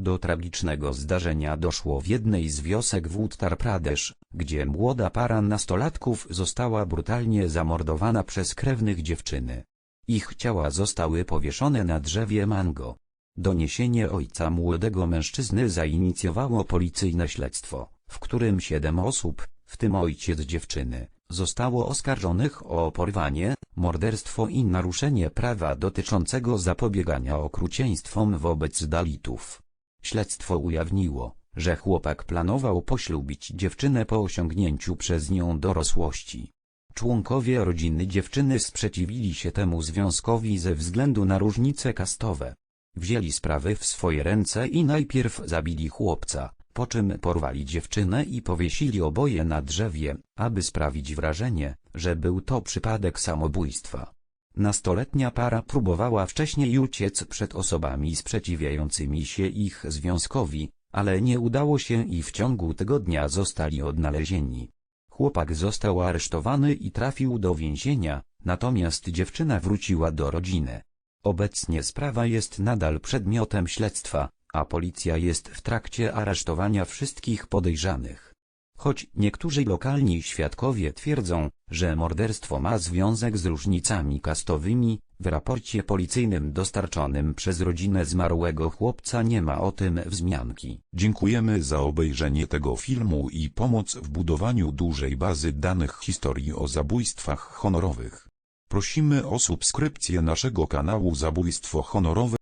Do tragicznego zdarzenia doszło w jednej z wiosek w Uttar Pradesh, gdzie młoda para nastolatków została brutalnie zamordowana przez krewnych dziewczyny. Ich ciała zostały powieszone na drzewie mango. Doniesienie ojca młodego mężczyzny zainicjowało policyjne śledztwo, w którym siedem osób, w tym ojciec dziewczyny, zostało oskarżonych o porwanie, morderstwo i naruszenie prawa dotyczącego zapobiegania okrucieństwom wobec Dalitów. Śledztwo ujawniło, że chłopak planował poślubić dziewczynę po osiągnięciu przez nią dorosłości. Członkowie rodziny dziewczyny sprzeciwili się temu związkowi ze względu na różnice kastowe. Wzięli sprawy w swoje ręce i najpierw zabili chłopca, po czym porwali dziewczynę i powiesili oboje na drzewie, aby sprawić wrażenie, że był to przypadek samobójstwa. Nastoletnia para próbowała wcześniej uciec przed osobami sprzeciwiającymi się ich związkowi, ale nie udało się i w ciągu tygodnia zostali odnalezieni. Chłopak został aresztowany i trafił do więzienia, natomiast dziewczyna wróciła do rodziny. Obecnie sprawa jest nadal przedmiotem śledztwa, a policja jest w trakcie aresztowania wszystkich podejrzanych. Choć niektórzy lokalni świadkowie twierdzą, że morderstwo ma związek z różnicami kastowymi, w raporcie policyjnym dostarczonym przez rodzinę zmarłego chłopca nie ma o tym wzmianki. Dziękujemy za obejrzenie tego filmu i pomoc w budowaniu dużej bazy danych historii o zabójstwach honorowych. Prosimy o subskrypcję naszego kanału Zabójstwo Honorowe